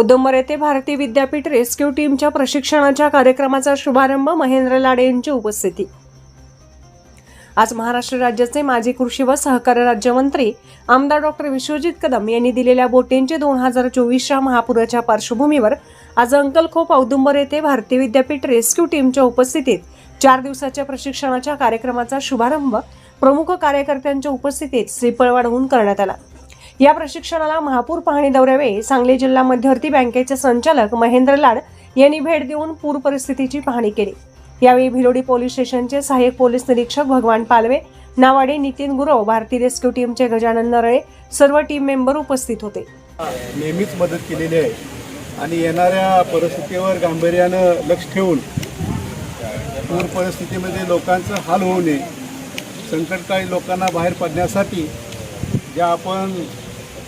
कोदंबर येथे भारतीय विद्यापीठ रेस्क्यू टीमच्या प्रशिक्षणाच्या कार्यक्रमाचा शुभारंभ महेंद्र लाडे यांची उपस्थिती. आज महाराष्ट्र राज्याचे माजी कृषी व सहकार्य राज्यमंत्री आमदार डॉक्टर विश्वजित कदम यांनी दिलेल्या बोटींचे दोन हजार चोवीसच्या महापुराच्या पार्श्वभूमीवर आज अंकलखोप औदुंबर येथे भारतीय विद्यापीठ रेस्क्यू टीमच्या उपस्थितीत चार दिवसाच्या प्रशिक्षणाच्या कार्यक्रमाचा शुभारंभ प्रमुख कार्यकर्त्यांच्या उपस्थितीत श्रीपळवाडहून करण्यात आला. या प्रशिक्षणाला महापूर पाहणी दौऱ्यावेळी सांगली जिल्हा मध्यवर्ती बँकेचे संचालक महेंद्र लाड यांनी भेट देऊन पूर परिस्थितीची पाहणी केली. यावेळी भिलोडी पोलीस स्टेशनचे सहाय्यक पोलीस निरीक्षक भगवान पालवे नावाडे नितीन गुरव भारतीय रेस्क्यू टीमचे गजानन नरळे सर्व टीम मेंबर उपस्थित होते. नेहमीच मदत केलेली आहे आणि येणाऱ्या परिस्थितीवर गांभीर्यानं लक्ष ठेवून पूर परिस्थितीमध्ये लोकांचं हाल होऊ नये संकटकाळी लोकांना बाहेर पडण्यासाठी ज्या आपण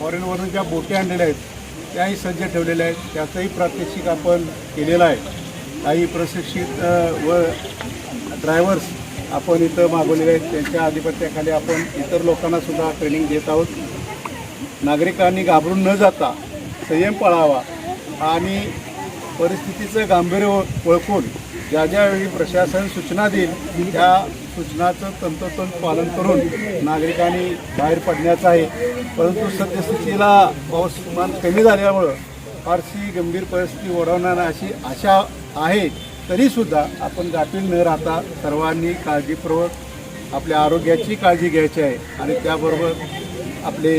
फॉरेनवरून ज्या बोटी आणलेल्या आहेत त्याही सज्ज ठेवलेल्या आहेत. त्याचंही प्रात्यक्षिक आपण केलेलं आहे. काही प्रशिक्षित व ड्रायव्हर्स आपण इथं मागवलेले आहेत. त्यांच्या आधिपत्याखाली आपण इतर लोकांनासुद्धा ट्रेनिंग देत आहोत. नागरिकांनी घाबरून न जाता संयम पाळावा आणि परिस्थितीचं गांभीर्य ओळखून ज्या ज्यावेळी प्रशासन सूचना देईल त्या सूचनाचं तंतोतंत पालन करून नागरिकांनी बाहेर पडण्याचं आहे. परंतु सद्यस्थितीला पाऊसमान कमी झाल्यामुळं फारशी गंभीर परिस्थिती ओढवणार अशी आशा आहे तरीसुद्धा आपण गाफील न राहता सर्वांनी काळजीपूर्वक आपल्या आरोग्याची काळजी घ्यायची आहे आणि त्याबरोबर आपले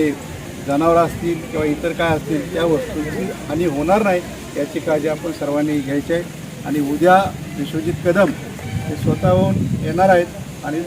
जनावरं असतील किंवा इतर काय असतील त्या वस्तूंची हानी होणार नाही याची काळजी आपण सर्वांनी घ्यायची आहे. आणि उद्या विश्वजित कदम हे स्वतःहून येणार आहेत आणि